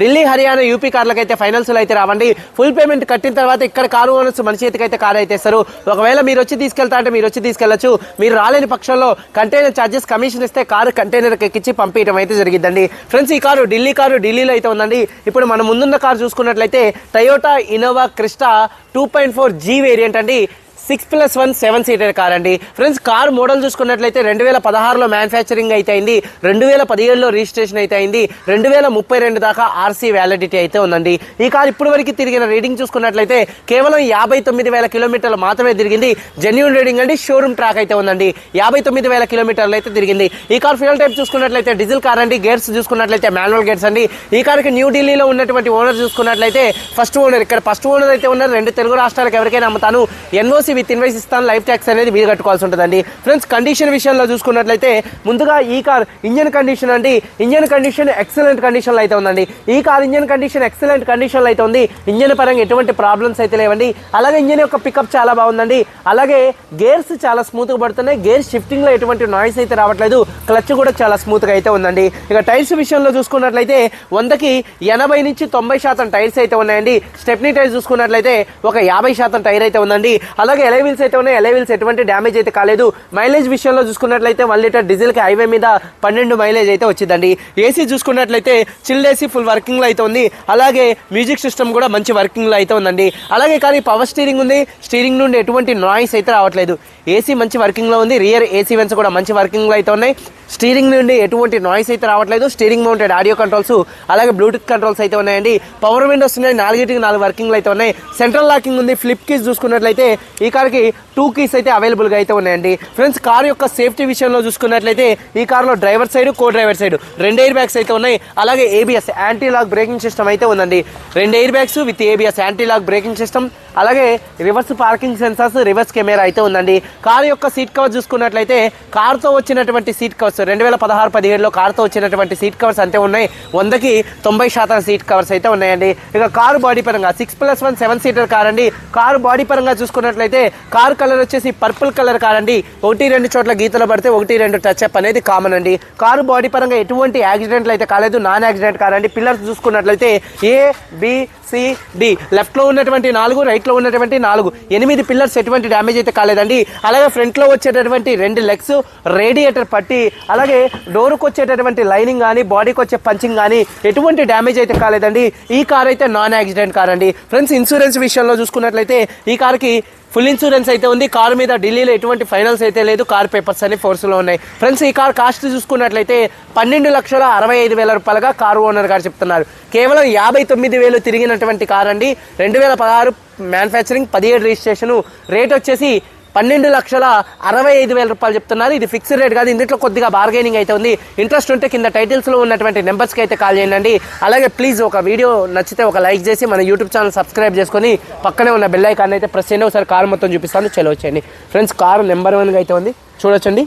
Delhi Haryana UP కార్లకు అయితే finals అయితే రావండి. ఫుల్ పేమెంట్ కట్టిన తర్వాత ఇక్కడ కారు ఓనర్స్ మన చేతికి అయితే కారు అయితే ఇస్తారు. ఒకవేళ మీరు వచ్చి తీసుకెళ్తా అంటే మీరు వచ్చి తీసుకెళ్ళొచ్చు మీరు రాలేని పక్షంలో కంటైనర్ ఛార్జెస్ కమిషన్ ఇస్తే కారు కంటైనర్ ఎక్కించి పంపించడం అయితే జరిగిందండి ఫ్రెండ్స్ ఈ కారు ఢిల్లీ కారు ఢిల్లీలో అయితే ఉందండి. ఇప్పుడు మనం ముందున్న కారు చూసుకున్నట్లయితే Toyota Innova Crysta two point four G variant అండి. Six plus one seven seater car అండి. ఫ్రెండ్స్ కార్ మోడల్ చూసుకున్నట్లయితే రెండు వేల పదహారులో మ్యానుఫ్యాక్చరింగ్ అయితే అయింది రెండు వేల పదిహేడులో రిజిస్ట్రేషన్ అయితే అయింది రెండు వేల ముప్పై రెండు దాకా ఆర్సీ వ్యాలిడిటీ అయితే ఉందండి. ఈ కార్ ఇప్పటి వరకు తిరిగిన రీడింగ్ చూసుకున్నట్లయితే కేవలం యాభై తొమ్మిది వేల కిలోమీటర్లు మాత్రమే తిరిగింది. జెన్యున్ రీడింగ్ అండి షోరూమ్ ట్రాక్ అయితే ఉందండి. యాభై తొమ్మిది వేల కిలోమీటర్లు అయితే తిరిగింది. ఈ కార్ ఫ్యూల్ టైప్ చూసుకున్నట్లయితే డీజిల్ కార్ అండి గేర్స్ చూసుకున్నట్లయితే మాన్యువల్ గేర్స్ అండి. ఈ కార్కి న్యూ ఢిల్లీలో ఉన్నటువంటి ఓనర్ చూసుకున్నట్లయితే ఫస్ట్ ఓనర్ ఇక్కడ ఫస్ట్ ఓనర్ అయితే ఉన్నారు. రెండు తెలుగు రాష్ట్రాలకు ఎవరికైనా అమ్ముతాను. ఎన్ఓసి విత్ ఇన్వైస్ ఇస్తాను లైఫ్ ట్యాక్స్ అనేది మీరు కట్టుకోవాల్సి ఉంటుందండి. ఫ్రెండ్స్ కండిషన్ విషయంలో చూసుకున్నట్లయితే ముందుగా ఈ కార్ ఇంజన్ కండిషన్ అండి. ఇంజన్ కండిషన్ ఎక్సలెంట్ కండిషన్లో అయితే ఉందండి. ఈ కార్ ఇంజన్ కండిషన్ ఎక్సలెంట్ కండిషన్లో అయితే ఉంది. ఇంజన్ పరంగా ఎటువంటి ప్రాబ్లమ్స్ అయితే లేవండి. అలాగే ఇంజన్ యొక్క పికప్ చాలా బాగుందండి. అలాగే గేర్స్ చాలా స్మూత్గా పడుతున్నాయి. గేర్ షిఫ్టింగ్లో ఎటువంటి నాయిస్ అయితే రావట్లేదు. క్లచ్ కూడా చాలా స్మూత్గా అయితే ఉందండి. ఇక టైర్స్ విషయంలో చూసుకున్నట్లయితే వందకి ఎనభై నుంచి తొంభై శాతం టైర్స్ అయితే ఉన్నాయండి. స్టెప్నీ టైర్స్ చూసుకున్నట్లయితే ఒక యాభై శాతం టైర్ అయితే ఉందండి. అలాగే ఎలైవిల్స్ అయితే ఉన్నాయి. ఎలైవిల్స్ ఎటువంటి డ్యామేజ్ అయితే కాలేదు. మైలేజ్ విషయంలో చూసుకున్నట్లయితే వన్ లీటర్ డీజిల్కి హైవే మీద పన్నెండు మైలేజ్ అయితే వచ్చిందండి. ఏసీ చూసుకున్నట్లయితే చిల్డ్ ఏసీ ఫుల్ వర్కింగ్లో అయితే ఉంది. అలాగే మ్యూజిక్ సిస్టమ్ కూడా మంచి వర్కింగ్లో అయితే ఉందండి. అలాగే కానీ పవర్ స్టీరింగ్ ఉంది. స్టీరింగ్ నుండి ఎటువంటి నాయిస్ అయితే రావట్లేదు. ఏసీ మంచి వర్కింగ్లో ఉంది. రియర్ ఏసీ వెన్స్ కూడా మంచి వర్కింగ్లో అయితే ఉన్నాయి. స్టీరింగ్ నుండి ఎటువంటి నాయిస్ అయితే రావట్లేదు. స్టీరింగ్ మౌంటెడ్ ఆడియో కంట్రోల్స్ అలాగే బ్లూటూత్ కంట్రోల్స్ అయితే ఉన్నాయండి. పవర్ విండోస్ ఉన్నాయి. నాలుగిటికి నాలుగు వర్కింగ్లు అయితే ఉన్నాయి. సెంట్రల్ లాకింగ్ ఉంది. ఫ్లిప్ కీస్ చూసుకున్నట్లయితే ఈ కార్కి టూ కీస్ అయితే అవైలబుల్గా అయితే ఉన్నాయండి. ఫ్రెండ్స్ కార్ యొక్క సేఫ్టీ విషయంలో చూసుకున్నట్లయితే ఈ కార్లో driver side co driver side రెండు ఎయిర్ బ్యాగ్స్ అయితే ఉన్నాయి. అలాగే ABS anti lock braking system అయితే ఉందండి. రెండు air bags with ABS anti lock braking system అలాగే reverse parking sensors reverse camera అయితే ఉందండి. కార్ యొక్క సీట్ కవర్ చూసుకున్నట్లయితే కార్తో వచ్చినటువంటి సీట్ కవర్స్ రెండు వేల పదహారు పదిహేడులో కార్తో వచ్చినటువంటి సీట్ కవర్స్ అంతే ఉన్నాయి. వందకి తొంభై శాతం సీట్ కవర్స్ అయితే ఉన్నాయండి. ఇక కారు బాడీ పరంగా six plus one seven seater car అండి. కారు బాడీ పరంగా చూసుకున్నట్లయితే కార్ కలర్ వచ్చేసి పర్పుల్ కలర్ కార్ అండి ఒకటి రెండు చోట్ల గీతలు పడితే ఒకటి రెండు టచ్ అప్ అనేది కామన్ అండి. కారు బాడీ పరంగా ఎటువంటి యాక్సిడెంట్లు అయితే కాలేదు. నాన్ యాక్సిడెంట్ కార్ అండి పిల్లర్స్ చూసుకున్నట్లయితే ఏ బి సి డి లెఫ్ట్లో ఉన్నటువంటి నాలుగు రైట్లో ఉన్నటువంటి నాలుగు. ఎనిమిది పిల్లర్స్ ఎటువంటి డ్యామేజ్ అయితే కాలేదండి. అలాగే ఫ్రంట్లో వచ్చేటటువంటి రెండు లెగ్స్ రేడియేటర్ పట్టి అలాగే డోర్కి వచ్చేటటువంటి లైనింగ్ కానీ బాడీకి వచ్చే పంచింగ్ కానీ ఎటువంటి డ్యామేజ్ అయితే కాలేదండి. ఈ కార్ అయితే నాన్ యాక్సిడెంట్ కార్ అండి ఫ్రెండ్స్ ఇన్సూరెన్స్ విషయంలో చూసుకున్నట్లయితే ఈ కార్కి ఫుల్ ఇన్సూరెన్స్ అయితే ఉంది. కార్ మీద ఢిల్లీలో ఎటువంటి ఫైనల్స్ అయితే లేదు. కార్ పేపర్స్ అన్ని ఫోర్స్లో ఉన్నాయి. ఫ్రెండ్స్ ఈ కార్ కాస్ట్ చూసుకున్నట్లయితే పన్నెండు లక్షల అరవై ఐదు వేల రూపాయలుగా కారు ఓనర్ గారు చెప్తున్నారు. కేవలం యాభై తొమ్మిది వేలు తిరిగినటువంటి కార్ అండి. రెండు వేల పదహారు మ్యానుఫ్యాక్చరింగ్ పదిహేడు రిజిస్ట్రేషన్ రేట్ వచ్చేసి పన్నెండు లక్షల అరవై ఐదు వేల రూపాయలు చెప్తున్నారు. ఇది ఫిక్స్డ్ రేట్ కాదు. ఇందులో కొద్దిగా బార్గెనింగ్ అయితే ఉంది. ఇంట్రెస్ట్ ఉంటే కింద టైటిల్స్లో ఉన్నటువంటి నెంబర్స్కి అయితే కాల్ చేయండి. అలాగే ప్లీజ్ ఒక వీడియో నచ్చితే ఒక లైక్ చేసి మన యూట్యూబ్ ఛానల్ సబ్స్క్రైబ్ చేసుకొని పక్కనే ఉన్న బెల్ ఐకాన్ అయితే ప్రెస్ చేయండి. ఒకసారి కార్ మొత్తం చూపిస్తాను. చలో వచ్చేయండి ఫ్రెండ్స్ కారు నెంబర్ వన్గా అయితే ఉంది. చూడొచ్చండి.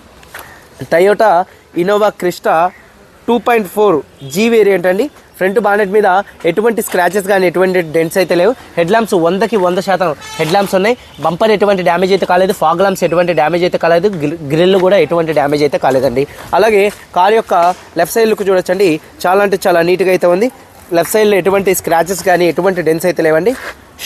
Toyota Innova Crysta two point four G variant అండి. ఫ్రంట్ బానెట్ మీద ఎటువంటి స్క్రాచెస్ కానీ ఎటువంటి డెంట్స్ అయితే లేవు. హెడ్ ల్యాంప్స్ వందకి వంద శాతం హెడ్ ల్యాంప్స్ ఉన్నాయి. బంపర్ ఎటువంటి డ్యామేజ్ అయితే కాలేదు. ఫాగ్ ల్యాంప్స్ ఎటువంటి డ్యామేజ్ అయితే కాలేదు. గ్రిల్ కూడా ఎటువంటి డ్యామేజ్ అయితే కాలేదండి. అలాగే కార్ యొక్క లెఫ్ట్ సైడ్ లుక్ చూడొచ్చండి. చాలా అంటే చాలా నీట్గా అయితే ఉంది. లెఫ్ట్ సైడ్లో ఎటువంటి స్క్రాచెస్ కానీ ఎటువంటి డెన్స్ అయితే లేవండి.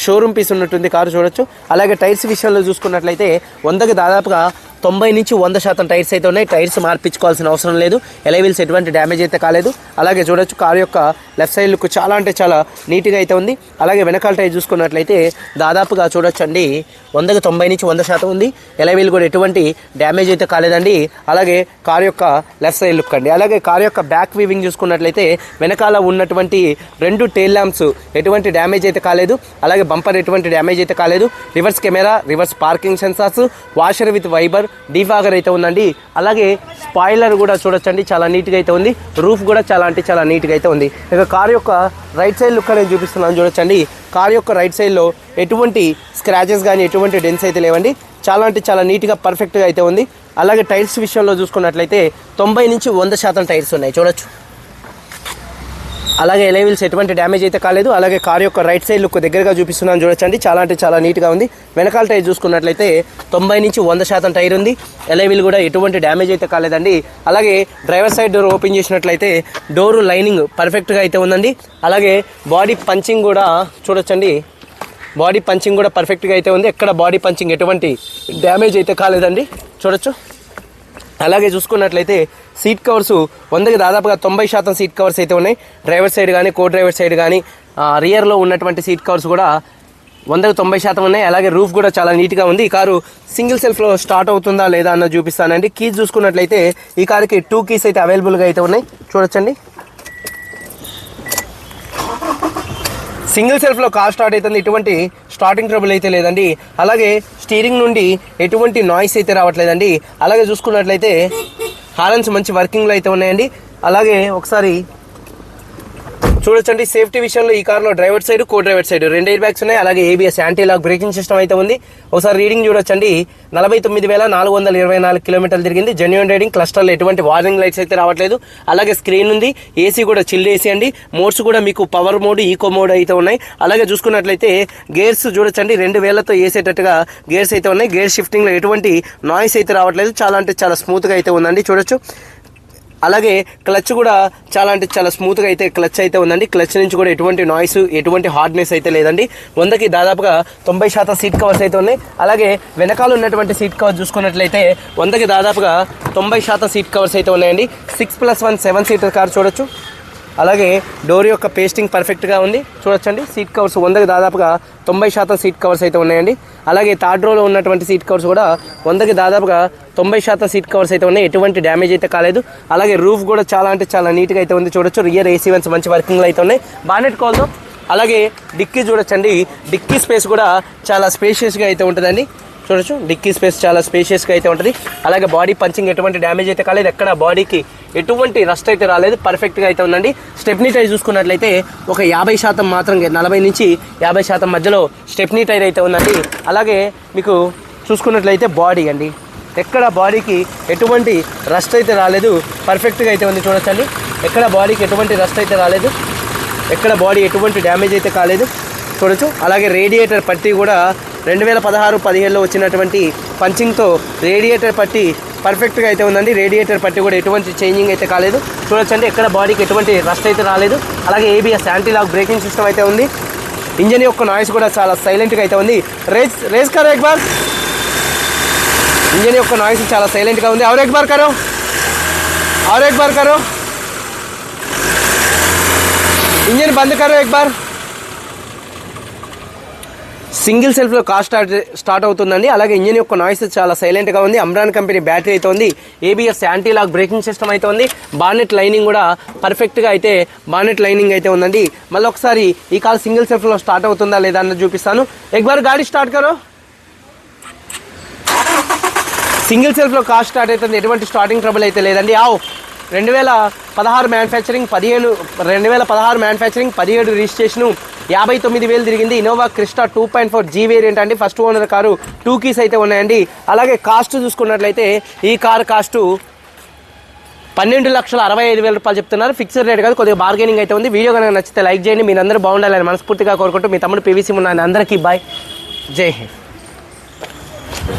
షోరూమ్ పీస్ ఉన్నట్టుంది కారు చూడొచ్చు. అలాగే టైర్స్ విషయంలో చూసుకున్నట్లయితే వందకి దాదాపుగా తొంభై నుంచి వంద శాతం టైర్స్ అయితే ఉన్నాయి. టైర్స్ మార్పించుకోవాల్సిన అవసరం లేదు. ఎలైవిల్స్ ఎటువంటి డ్యామేజ్ అయితే కాలేదు. అలాగే చూడొచ్చు కారు యొక్క లెఫ్ట్ సైడ్ లుక్ చాలా అంటే చాలా నీట్గా అయితే ఉంది. అలాగే వెనకాల టైర్ చూసుకున్నట్లయితే దాదాపుగా చూడొచ్చు అండి తొంభై నుంచి వంద శాతం ఉంది. ఎలైవిల్ కూడా ఎటువంటి డ్యామేజ్ అయితే కాలేదండి. అలాగే కారు యొక్క లెఫ్ట్ సైడ్ లుక్ అండి. అలాగే కారు యొక్క బ్యాక్ వీవింగ్ చూసుకున్నట్లయితే వెనకాల ఉన్నటువంటి రెండు టైల్ ల్యాంప్స్ ఎటువంటి డ్యామేజ్ అయితే కాలేదు. అలాగే బంపర్ ఎటువంటి డ్యామేజ్ అయితే కాలేదు. Reverse camera reverse parking sensors washer with wiper defogger అయితే ఉందండి. అలాగే స్పాయిలర్ కూడా చూడొచ్చండి. చాలా నీట్గా అయితే ఉంది. రూఫ్ కూడా చాలా అంటే చాలా నీట్గా అయితే ఉంది. ఇక కార్ యొక్క రైట్ సైడ్ లుక్ నేను చూపిస్తున్నాను చూడొచ్చండి. కార్ యొక్క రైట్ సైడ్లో ఎటువంటి స్క్రాచెస్ కానీ ఎటువంటి డెన్స్ అయితే లేవండి. చాలా అంటే చాలా నీట్గా పర్ఫెక్ట్గా అయితే ఉంది. అలాగే టైర్స్ విషయంలో చూసుకున్నట్లయితే తొంభై నుంచి వంద శాతం టైర్స్ ఉన్నాయి. చూడొచ్చు. అలాగే ఎలైవిల్స్ ఎటువంటి డ్యామేజ్ అయితే కాలేదు. అలాగే కార్ యొక్క రైట్ సైడ్ లుక్ దగ్గరగా చూపిస్తున్నాను చూడొచ్చండి. చాలా అంటే చాలా నీట్గా ఉంది. వెనకాల టైర్ చూసుకున్నట్లయితే తొంభై నుంచి వంద శాతం టైర్ ఉంది. ఎలైవిల్ కూడా ఎటువంటి డ్యామేజ్ అయితే కాలేదండి. అలాగే డ్రైవర్ సైడ్ డోర్ ఓపెన్ చేసినట్లయితే డోరు లైనింగ్ పర్ఫెక్ట్గా అయితే ఉందండి. అలాగే బాడీ పంచింగ్ కూడా చూడొచ్చండి. బాడీ పంచింగ్ కూడా పర్ఫెక్ట్గా అయితే ఉంది. ఎక్కడ బాడీ పంచింగ్ ఎటువంటి డ్యామేజ్ అయితే కాలేదండి. చూడొచ్చు. అలాగే చూసుకున్నట్లయితే సీట్ కవర్స్ వందకి దాదాపుగా తొంభై శాతం సీట్ కవర్స్ అయితే ఉన్నాయి. డ్రైవర్ సైడ్ కానీ కో డ్రైవర్ సైడ్ కానీ రియర్లో ఉన్నటువంటి సీట్ కవర్స్ కూడా వందకు తొంభై శాతం ఉన్నాయి. అలాగే రూఫ్ కూడా చాలా నీట్గా ఉంది. ఈ కారు సింగిల్ సెల్ఫ్లో స్టార్ట్ అవుతుందా లేదా అన్నది చూపిస్తానండి. కీస్ చూసుకున్నట్లయితే ఈ కారుకి టూ కీస్ అయితే అవైలబుల్గా అయితే ఉన్నాయి. చూడొచ్చండి. సింగిల్ సెల్ఫ్లో కార్ స్టార్ట్ అవుతుంది. ఎటువంటి స్టార్టింగ్ ట్రబుల్ అయితే లేదండి. అలాగే స్టీరింగ్ నుండి ఎటువంటి నాయిస్ అయితే రావట్లేదండి. అలాగే చూసుకున్నట్లయితే హారన్స్ మంచి వర్కింగ్లో అయితే ఉన్నాయండి. అలాగే ఒకసారి చూడొచ్చండి. సేఫ్టీ విషయంలో ఈ కార్లో driver side co driver side రెండు ఎయిర్ బ్యాగ్స్ ఉన్నాయి. అలాగే ABS anti lock braking system అయితే ఉంది. ఒకసారి రీడింగ్ చూడొచ్చండి. నలభై తొమ్మిది వేల నాలుగు వందల ఇరవై నాలుగు కిలోమీటర్లు తిరిగింది. జెన్యున్ రైడింగ్ క్లస్టర్లో ఎటువంటి వార్నింగ్ లైట్స్ అయితే రావట్లేదు. అలాగే స్క్రీన్ ఉంది. ఏసీ కూడా చిల్డ్ ఏసీ అండి. మోడ్స్ కూడా మీకు పవర్ మోడ్ ఈకో మోడ్ అయితే ఉన్నాయి. అలాగే చూసుకున్నట్లయితే గేర్స్ చూడొచ్చండి. రెండు వేలతో వేసేటట్టుగా గేర్స్ అయితే ఉన్నాయి. గేర్ షిఫ్టింగ్లో ఎటువంటి నాయిస్ అయితే రావట్లేదు. చాలా అంటే చాలా స్మూత్గా అయితే ఉందండి. చూడొచ్చు. అలాగే క్లచ్ కూడా చాలా అంటే చాలా స్మూత్గా అయితే క్లచ్ అయితే ఉందండి. క్లచ్ నుంచి కూడా ఎటువంటి నాయిస్ ఎటువంటి హార్డ్నెస్ అయితే లేదండి. వందకి దాదాపుగా తొంభై శాతం సీట్ కవర్స్ అయితే ఉన్నాయి. అలాగే వెనకాల ఉన్నటువంటి సీట్ కవర్ చూసుకున్నట్లయితే వందకి దాదాపుగా తొంభై శాతం సీట్ కవర్స్ అయితే ఉన్నాయండి. Six plus one seven seater car చూడొచ్చు. అలాగే డోర్ యొక్క పేస్టింగ్ పర్ఫెక్ట్గా ఉంది. చూడొచ్చండి సీట్ కవర్స్ వందకి దాదాపుగా తొంభై శాతం సీట్ కవర్స్ అయితే ఉన్నాయండి. అలాగే థర్డ్ రోలో ఉన్నటువంటి సీట్ కవర్స్ కూడా వందకి దాదాపుగా తొంభై శాతం సీట్ కవర్స్ అయితే ఉన్నాయి. ఎటువంటి డ్యామేజ్ అయితే కాలేదు. అలాగే రూఫ్ కూడా చాలా అంటే చాలా నీట్గా అయితే ఉంది. చూడొచ్చు రియర్ ఏసీ వన్స్ మంచి వర్కింగ్లో అయితే ఉన్నాయి. బానెట్ కాల్తో అలాగే డిక్కీ చూడొచ్చండి. డిక్కీ స్పేస్ కూడా చాలా స్పేషియస్గా అయితే ఉంటుందండి. చూడొచ్చు. డిక్కీ స్పేస్ చాలా స్పేషియస్గా అయితే ఉంటుంది. అలాగే బాడీ పంచింగ్ ఎటువంటి డ్యామేజ్ అయితే కాలేదు. ఎక్కడ బాడీకి ఎటువంటి రస్ట్ అయితే రాలేదు. పర్ఫెక్ట్గా అయితే ఉందండి. స్టెప్నీ టైర్ చూసుకున్నట్లయితే ఒక యాభై శాతం మాత్రం నలభై నుంచి యాభై శాతం మధ్యలో స్టెప్నీ టైర్ అయితే ఉందండి. అలాగే మీకు చూసుకున్నట్లయితే బాడీ అండి. ఎక్కడ బాడీకి ఎటువంటి రస్ట్ అయితే రాలేదు. పర్ఫెక్ట్గా అయితే ఉంది చూడొచ్చండి. ఎక్కడ బాడీకి ఎటువంటి రస్ట్ అయితే రాలేదు. ఎక్కడ బాడీ ఎటువంటి డ్యామేజ్ అయితే కాలేదు. చూడొచ్చు. అలాగే రేడియేటర్ పట్టి కూడా రెండు వేల పదహారు పదిహేడులో వచ్చినటువంటి పంచింగ్తో రేడియేటర్ పట్టి పర్ఫెక్ట్గా అయితే ఉందండి. రేడియేటర్ పట్టి కూడా ఎటువంటి చేంజింగ్ అయితే కాలేదు. చూడొచ్చండి ఎక్కడ బాడీకి ఎటువంటి రస్ట్ అయితే రాలేదు. అలాగే ABS anti lock braking system అయితే ఉంది. ఇంజన్ యొక్క నాయిస్ కూడా చాలా సైలెంట్గా అయితే ఉంది. రేస్ రేస్ కారు ఎక్బార్. ఇంజన్ యొక్క నాయిస్ చాలా సైలెంట్గా ఉంది. ఎవరు ఎక్బార్ కారు? ఎవరు ఎక్బార్ కారు? ఇంజన్ బంద్ కారు ఎక్బార్. సింగిల్ సెల్ఫ్లో కార్ స్టార్ట్ స్టార్ట్ అవుతుందండి. అలాగే ఇంజిన్ యొక్క నాయిస్ చాలా సైలెంట్గా ఉంది. అమ్రాన్ కంపెనీ బ్యాటరీ అయితే ఉంది. ABS anti lock braking system అయితే ఉంది. బానెట్ లైనింగ్ కూడా పర్ఫెక్ట్గా అయితే బానెట్ లైనింగ్ అయితే ఉందండి. మళ్ళీ ఒకసారి ఈ కార్ సింగిల్ సెల్ఫ్లో స్టార్ట్ అవుతుందా లేదా అన్నది చూపిస్తాను. ఎక్బార్ గాడి స్టార్ట్ కరో. సింగిల్ సెల్ఫ్లో కార్ స్టార్ట్ అవుతుంది. ఎటువంటి స్టార్టింగ్ ట్రబుల్ అయితే లేదండి. ఆవు రెండు వేల పదహారు మ్యానుఫ్యాక్చరింగ్ పదిహేను రెండు వేల పదహారు మ్యానుఫ్యాక్చరింగ్ పదిహేడు రిజిస్ట్రేషన్ యాభై తొమ్మిది వేలు తిరిగింది. Innova Crysta two point four G variant అండి. First owner car two keys అయితే ఉన్నాయండి. అలాగే కాస్ట్ చూసుకున్నట్లయితే ఈ కార్ కాస్ట్ పన్నెండు లక్షల అరవై ఐదు వేల రూపాయలు చెప్తున్నారు. ఫిక్స్డ్ రేట్ కాదు కొద్దిగా బార్గెనింగ్ అయితే ఉంది. వీడియో కనుక నచ్చితే లైక్ చేయండి. మీరు బాగుండాలని మనస్ఫూర్తిగా కోరుకుంటూ మీ తమ్ముడు పీవీసీ ఉన్నాను అందరికీ బాయ్ జై హింద్.